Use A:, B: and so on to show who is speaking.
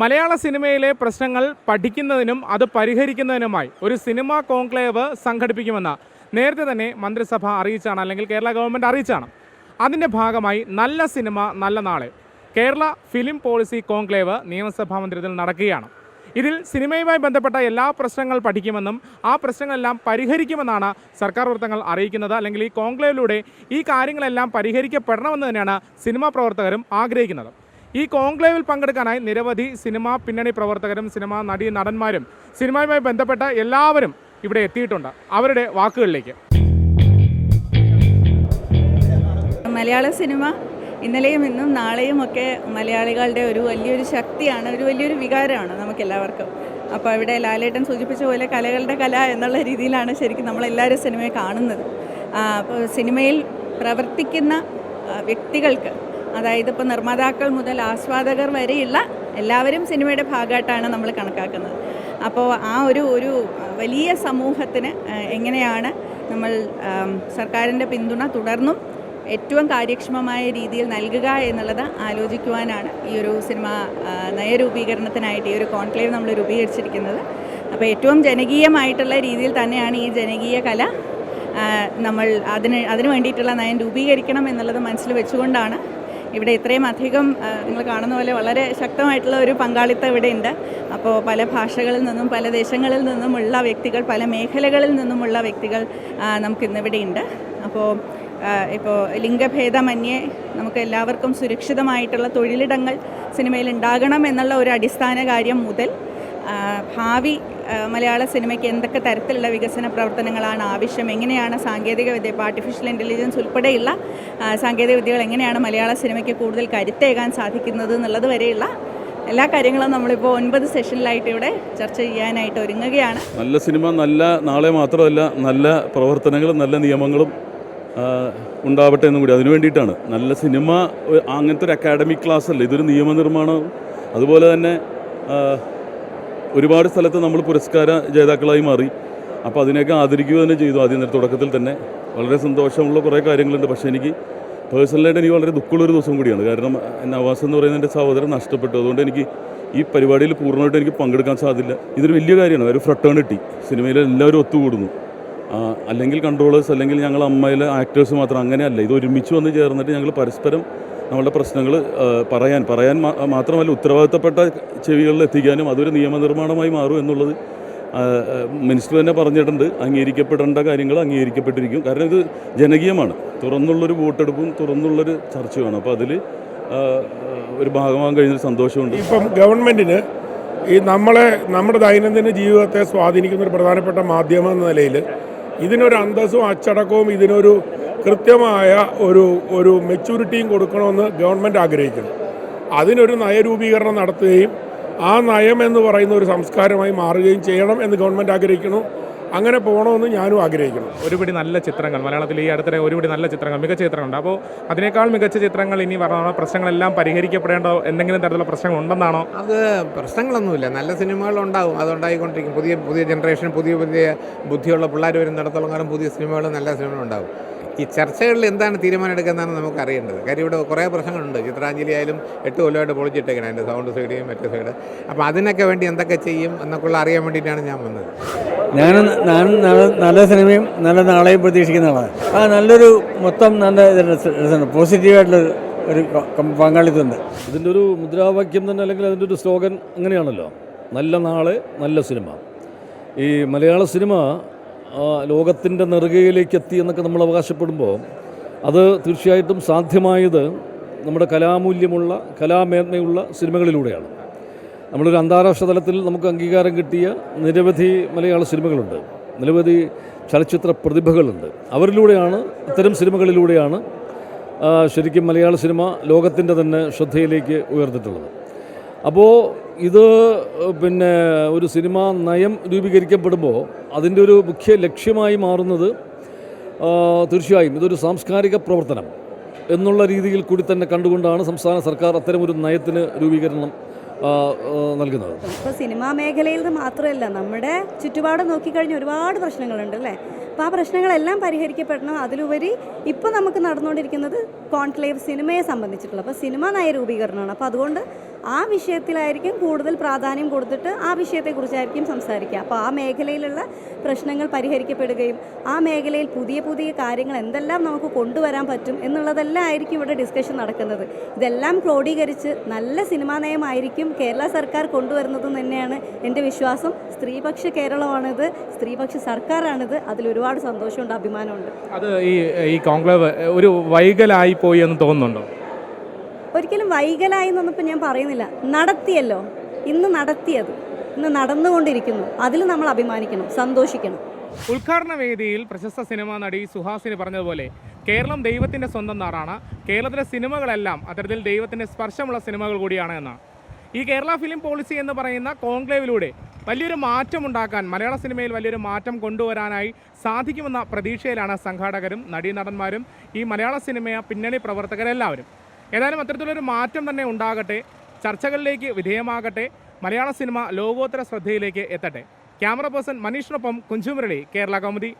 A: മലയാള സിനിമയിലെ പ്രശ്നങ്ങൾ പഠിക്കുന്നതിനും അത് പരിഹരിക്കുന്നതിനുമായി ഒരു സിനിമാ കോൺക്ലേവ് സംഘടിപ്പിക്കുമെന്ന് നേരത്തെ തന്നെ മന്ത്രിസഭ അറിയിച്ചാണ് അല്ലെങ്കിൽ കേരള ഗവൺമെന്റ് അറിയിച്ചാണ്. അതിന്റെ ഭാഗമായി നല്ല സിനിമ നല്ല നാളെ. കേരള ഫിലിം പോളിസി കോൺക്ലേവ് നിയമസഭാ മന്ദിരത്തിൽ നടക്കുകയാണ്. ഇതിൽ സിനിമയുമായി ബന്ധപ്പെട്ട എല്ലാ പ്രശ്നങ്ങൾ പഠിക്കുമെന്നും ആ പ്രശ്നങ്ങളെല്ലാം പരിഹരിക്കുമെന്നാണ് സർക്കാർ വൃത്തങ്ങൾ അറിയിക്കുന്നത്. അല്ലെങ്കിൽ ഈ കോൺക്ലേവിലൂടെ ഈ കാര്യങ്ങളെല്ലാം പരിഹരിക്കപ്പെടണമെന്ന് തന്നെയാണ് സിനിമാ പ്രവർത്തകരും ആഗ്രഹിക്കുന്നത്. ഈ കോൺക്ലേവിൽ പങ്കെടുക്കാനായി നിരവധി സിനിമാ പിന്നണി പ്രവർത്തകരും സിനിമാ നടി നടന്മാരും സിനിമയുമായി ബന്ധപ്പെട്ട എല്ലാവരും ഇവിടെ എത്തിയിട്ടുണ്ട്. അവരുടെ വാക്കുകളിലേക്ക്.
B: മലയാള സിനിമ ഇന്നലെയും ഇന്നും നാളെയും ഒക്കെ മലയാളികളുടെ ഒരു വലിയൊരു ശക്തിയാണ് ഒരു വലിയൊരു വികാരമാണ് നമുക്കെല്ലാവർക്കും. അപ്പോൾ ഇവിടെ ലാലേട്ടൻ സൂചിപ്പിച്ച പോലെ കലകളുടെ കല എന്നുള്ള രീതിയിലാണ് ശരിക്കും നമ്മളെല്ലാവരും സിനിമയെ കാണുന്നത്. അപ്പോൾ സിനിമയിൽ പ്രവർത്തിക്കുന്ന വ്യക്തികൾക്ക് അതായത് ഇപ്പോൾ നിർമ്മാതാക്കൾ മുതൽ ആസ്വാദകർ വരെയുള്ള എല്ലാവരും സിനിമയുടെ ഭാഗമായിട്ടാണ് നമ്മൾ കണക്കാക്കുന്നത്. അപ്പോൾ ആ ഒരു ഒരു വലിയ സമൂഹത്തിന് എങ്ങനെയാണ് നമ്മൾ സർക്കാരിന്റെ പിന്തുണ തുടർന്നും ഏറ്റവും കാര്യക്ഷമമായ രീതിയിൽ നൽകുക എന്നുള്ളത് ആലോചിക്കുവാനാണ് ഈ ഒരു സിനിമ നയരൂപീകരണത്തിനായിട്ട് ഈ ഒരു കോൺക്ലേവ് നമ്മൾ രൂപീകരിച്ചിരിക്കുന്നത്. അപ്പോൾ ഏറ്റവും ജനകീയമായിട്ടുള്ള രീതിയിൽ തന്നെയാണ് ഈ ജനകീയ കല നമ്മൾ അതിന് അതിന് വേണ്ടിയിട്ടുള്ള നയം രൂപീകരിക്കണം എന്നുള്ളത് മനസ്സിൽ വെച്ചുകൊണ്ടാണ് ഇവിടെ ഇത്രയും അധികം നിങ്ങൾ കാണുന്ന പോലെ വളരെ ശക്തമായിട്ടുള്ള ഒരു പങ്കാളിത്തം ഇവിടെ ഉണ്ട് അപ്പോൾ പല ഭാഷകളിൽ നിന്നും പല ദേശങ്ങളിൽ നിന്നുമുള്ള വ്യക്തികൾ പല മേഖലകളിൽ നിന്നുമുള്ള വ്യക്തികൾ ആ, നമുക്കിന്നിവിടെ ഉണ്ട് അപ്പോൾ ഇപ്പോൾ ലിംഗഭേദമന്യേ നമുക്ക് എല്ലാവർക്കും സുരക്ഷിതമായിട്ടുള്ള തൊഴിലിടങ്ങൾ സിനിമയിൽ ഉണ്ടാകണം എന്നുള്ള ഒരു അടിസ്ഥാന കാര്യം മുതൽ ഭാവി മലയാള സിനിമയ്ക്ക് എന്തൊക്കെ തരത്തിലുള്ള വികസന പ്രവർത്തനങ്ങളാണ് ആവശ്യം? എങ്ങനെയാണ് സാങ്കേതിക വിദ്യ ഇപ്പോൾ ആർട്ടിഫിഷ്യൽ ഇന്റലിജൻസ് ഉൾപ്പെടെയുള്ള സാങ്കേതിക വിദ്യകൾ എങ്ങനെയാണ് മലയാള സിനിമയ്ക്ക് കൂടുതൽ കരുത്തേകാൻ സാധിക്കുന്നത് എന്നുള്ളത് വരെയുള്ള എല്ലാ കാര്യങ്ങളും നമ്മളിപ്പോൾ ഒൻപത് സെഷനിലായിട്ട് ഇവിടെ ചർച്ച ചെയ്യാനായിട്ട് ഒരുങ്ങുകയാണ്.
C: നല്ല സിനിമ നല്ല നാളെ മാത്രമല്ല നല്ല പ്രവർത്തനങ്ങളും നല്ല നിയമങ്ങളും ഉണ്ടാവട്ടെ എന്നും കൂടി. അതിനു വേണ്ടിയിട്ടാണ്. നല്ല സിനിമ അങ്ങനത്തെ ഒരു അക്കാഡമിക് ക്ലാസ് അല്ല. ഇതൊരു നിയമനിർമ്മാണം അതുപോലെ തന്നെ ഒരുപാട് സ്ഥലത്ത് നമ്മൾ പുരസ്കാര ജേതാക്കളായി മാറി. അപ്പോൾ അതിനെയൊക്കെ ആദരിക്കുക തന്നെ ചെയ്തു ആദ്യം തുടക്കത്തിൽ തന്നെ. വളരെ സന്തോഷമുള്ള കുറേ കാര്യങ്ങളുണ്ട്. പക്ഷേ എനിക്ക് പേഴ്സണലായിട്ട് എനിക്ക് വളരെ ദുഃഖമുള്ളൊരു ദിവസം കൂടിയാണ്. കാരണം നവാസ് എന്ന് പറയുന്ന എന്റെ സഹോദരൻ നഷ്ടപ്പെട്ടു. അതുകൊണ്ട് എനിക്ക് ഈ പരിപാടിയിൽ പൂർണമായിട്ട് എനിക്ക് പങ്കെടുക്കാൻ സാധില്ല. ഇതൊരു വലിയ കാര്യമാണ്. ഒരു ഫ്രട്ടേണിറ്റി സിനിമയിൽ എല്ലാവരും ഒത്തുകൂടുന്നു. അല്ലെങ്കിൽ കൺട്രോളേഴ്സ് അല്ലെങ്കിൽ ഞങ്ങൾ അമ്മയിലെ ആക്ടേഴ്സ് മാത്രം. അങ്ങനെയല്ല. ഇത് ഒരുമിച്ച് വന്ന് ചേർന്നിട്ട് ഞങ്ങൾ പരസ്പരം നമ്മളുടെ പ്രശ്നങ്ങൾ പറയാൻ പറയാൻ മാത്രമല്ല ഉത്തരവാദിത്തപ്പെട്ട ചെവികളിൽ എത്തിക്കാനും അതൊരു നിയമനിർമ്മാണമായി മാറും എന്നുള്ളത് മിനിസ്റ്റർ തന്നെ പറഞ്ഞിട്ടുണ്ട്. അംഗീകരിക്കപ്പെടേണ്ട കാര്യങ്ങൾ അംഗീകരിക്കപ്പെട്ടിരിക്കും. കാരണം ഇത് ജനകീയമാണ്. തുറന്നുള്ളൊരു വോട്ടെടുപ്പും തുറന്നുള്ളൊരു ചർച്ചയുമാണ്. അപ്പോൾ അതിൽ ഒരു ഭാഗമാകാൻ കഴിഞ്ഞൊരു സന്തോഷമുണ്ട്.
D: ഇപ്പം ഗവൺമെന്റിന് ഈ നമ്മളെ നമ്മുടെ ദൈനംദിന ജീവിതത്തെ സ്വാധീനിക്കുന്ന ഒരു പ്രധാനപ്പെട്ട മാധ്യമം എന്ന നിലയിൽ ഇതിനൊരു അന്തസ്സും അച്ചടക്കവും ഇതിനൊരു കൃത്യമായ ഒരു ഒരു മെച്യൂരിറ്റിയും കൊടുക്കണമെന്ന് ഗവൺമെന്റ് ആഗ്രഹിക്കുന്നു. അതിനൊരു നയരൂപീകരണം നടത്തുകയും ആ നയം എന്ന് പറയുന്ന ഒരു സംസ്കാരമായി മാറുകയും ചെയ്യണം എന്ന് ഗവൺമെന്റ് ആഗ്രഹിക്കുന്നു. അങ്ങനെ പോകണമെന്ന് ഞാനും ആഗ്രഹിക്കുന്നു.
A: ഒരുപിടി നല്ല ചിത്രങ്ങൾ മലയാളത്തിൽ ഈ അടുത്തിടെ ഒരുപിടി നല്ല ചിത്രങ്ങൾ മികച്ച ചിത്രങ്ങളുണ്ട്. അപ്പോൾ അതിനേക്കാൾ മികച്ച ചിത്രങ്ങൾ ഇനി പറഞ്ഞ പ്രശ്നങ്ങളെല്ലാം പരിഹരിക്കപ്പെടേണ്ട എന്തെങ്കിലും തരത്തിലുള്ള പ്രശ്നങ്ങൾ ഉണ്ടെന്നാണോ
E: അത് പ്രശ്നങ്ങളൊന്നുമില്ല. നല്ല സിനിമകൾ ഉണ്ടാവും. അതുണ്ടായിക്കൊണ്ടിരിക്കും പുതിയ പുതിയ ജനറേഷൻ പുതിയ പുതിയ ബുദ്ധിയുള്ള പിള്ളേർ വരുന്നിടത്തോളം കാലം പുതിയ സിനിമകൾ നല്ല സിനിമകൾ ഉണ്ടാവും. ഈ ചർച്ചകളിൽ എന്താണ് തീരുമാനം എടുക്കുന്നതാണ് നമുക്ക് അറിയേണ്ടത് കാര്യം ഇവിടെ കുറേ പ്രശ്നങ്ങളുണ്ട്. ചിത്രാഞ്ജലി ആയാലും എട്ട് കൊല്ലമായിട്ട് പൊളിച്ചിട്ടേക്കണം അതിന്റെ സൗണ്ട് സൈഡും മറ്റേ സൈഡ് അപ്പോൾ അതിനൊക്കെ വേണ്ടി എന്തൊക്കെ ചെയ്യും എന്നൊക്കെയുള്ള അറിയാൻ വേണ്ടിയിട്ടാണ് ഞാൻ വന്നത്.
F: ഞാൻ ഞാൻ നല്ല നല്ല സിനിമയും നല്ല നാളെയും പ്രതീക്ഷിക്കുന്ന ആളാണ്. ആ നല്ലൊരു മൊത്തം നല്ല രസമുണ്ട്. പോസിറ്റീവായിട്ടുള്ള ഒരു പങ്കാളിത്തമുണ്ട്.
G: ഇതിന്റെ ഒരു മുദ്രാവാക്യം തന്നെ അല്ലെങ്കിൽ അതിന്റെ ഒരു സ്ലോഗൻ അങ്ങനെയാണല്ലോ. നല്ല നാളെ നല്ല സിനിമ. ഈ മലയാള സിനിമ ലോകത്തിന്റെ നെറുകയിലേക്ക് എത്തി എന്നൊക്കെ നമ്മൾ അവകാശപ്പെടുമ്പോൾ അത് തീർച്ചയായിട്ടും സാധ്യമായത് നമ്മുടെ കലാമൂല്യമുള്ള കലാമേന്മയുള്ള സിനിമകളിലൂടെയാണ്. നമ്മളൊരു അന്താരാഷ്ട്ര തലത്തിൽ നമുക്ക് അംഗീകാരം കിട്ടിയ നിരവധി മലയാള സിനിമകളുണ്ട്. നിരവധി ചലച്ചിത്ര പ്രതിഭകളുണ്ട്. അവരിലൂടെയാണ് ഇത്തരം സിനിമകളിലൂടെയാണ് ശരിക്കും മലയാള സിനിമ ലോകത്തിന്റെ തന്നെ ശ്രദ്ധയിലേക്ക് ഉയർന്നിട്ടുള്ളത്. അപ്പോൾ ഇത് പിന്നെ ഒരു സിനിമാ നയം രൂപീകരിക്കപ്പെടുമ്പോൾ അതിന്റെ ഒരു മുഖ്യ ലക്ഷ്യമായി മാറുന്നത് തീർച്ചയായും ഇതൊരു സാംസ്കാരിക പ്രവർത്തനം എന്നുള്ള രീതിയിൽ കൂടി തന്നെ കണ്ടുകൊണ്ടാണ് സംസ്ഥാന സർക്കാർ അത്തരമൊരു നയത്തിന് രൂപീകരണം നൽകുന്നത്.
H: ഇപ്പോൾ സിനിമാ മേഖലയിൽ മാത്രമല്ല നമ്മുടെ ചുറ്റുപാട് നോക്കിക്കഴിഞ്ഞ് ഒരുപാട് പ്രശ്നങ്ങളുണ്ട് അല്ലേ? അപ്പോൾ ആ പ്രശ്നങ്ങളെല്ലാം പരിഹരിക്കപ്പെടണം. അതിലുപരി ഇപ്പോൾ നമുക്ക് നടന്നുകൊണ്ടിരിക്കുന്നത് കോൺക്ലേവ് സിനിമയെ സംബന്ധിച്ചിട്ടുള്ള അപ്പോൾ സിനിമ നയരൂപീകരണമാണ്. അപ്പോൾ അതുകൊണ്ട് ആ വിഷയത്തിലായിരിക്കും കൂടുതൽ പ്രാധാന്യം കൊടുത്തിട്ട് ആ വിഷയത്തെക്കുറിച്ചായിരിക്കും സംസാരിക്കുക. അപ്പോൾ ആ മേഖലയിലുള്ള പ്രശ്നങ്ങൾ പരിഹരിക്കപ്പെടുകയും ആ മേഖലയിൽ പുതിയ പുതിയ കാര്യങ്ങൾ എന്തെല്ലാം നമുക്ക് കൊണ്ടുവരാൻ പറ്റും എന്നുള്ളതെല്ലാം ആയിരിക്കും ഇവിടെ ഡിസ്കഷൻ നടക്കുന്നത്. ഇതെല്ലാം ക്രോഡീകരിച്ച് നല്ല സിനിമാ നയമായിരിക്കും കേരള സർക്കാർ കൊണ്ടുവരുന്നതെന്ന് തന്നെയാണ് എന്റെ വിശ്വാസം. സ്ത്രീപക്ഷ കേരളമാണിത് സ്ത്രീപക്ഷ സർക്കാരാണിത്. അതിൽ ഒരുപാട് സന്തോഷമുണ്ട് അഭിമാനമുണ്ട്.
A: അത് ഈ ഈ കോൺക്ലേവ് ഒരു വൈകലായി പോയി എന്ന് തോന്നുന്നുണ്ടോ?
H: ഒരിക്കലും വൈകലായി എന്നൊന്നും ഞാൻ പറയുന്നില്ല. നടത്തിയല്ലോ. ഇന്ന് നടത്തിയത്. ഇന്ന് നടന്നുകൊണ്ടിരിക്കുന്നു. അതിൽ നമ്മൾ അഭിമാനിക്കണം സന്തോഷിക്കണം.
A: ഉദ്ഘാടന വേദിയിൽ പ്രശസ്ത സിനിമാ നടി സുഹാസിനി പറഞ്ഞതുപോലെ കേരളം ദൈവത്തിന്റെ സ്വന്തം നാടാണ്. കേരളത്തിലെ സിനിമകളെല്ലാം അത്തരത്തിൽ ദൈവത്തിന്റെ സ്പർശമുള്ള സിനിമകൾ കൂടിയാണ് എന്നാണ് ഈ കേരള ഫിലിം പോളിസി എന്ന് പറയുന്ന കോൺക്ലേവിലൂടെ വലിയൊരു മാറ്റം ഉണ്ടാക്കാൻ മലയാള സിനിമയിൽ വലിയൊരു മാറ്റം കൊണ്ടുവരാനായി സാധിക്കുമെന്ന പ്രതീക്ഷയിലാണ് സംഘാടകരും നടീനടന്മാരും ഈ മലയാള സിനിമയ പിന്നണി പ്രവർത്തകരെല്ലാവരും. ഏതായാലും അത്തരത്തിലൊരു മാറ്റം തന്നെ ഉണ്ടാകട്ടെ. ചർച്ചകളിലേക്ക് വിധേയമാകട്ടെ. മലയാള സിനിമ ലോകോത്തര ശ്രദ്ധയിലേക്ക് എത്തട്ടെ. ക്യാമറ പേഴ്സൺ മനീഷിനൊപ്പം കുഞ്ചുമുരളി കേരള കൗമുദി.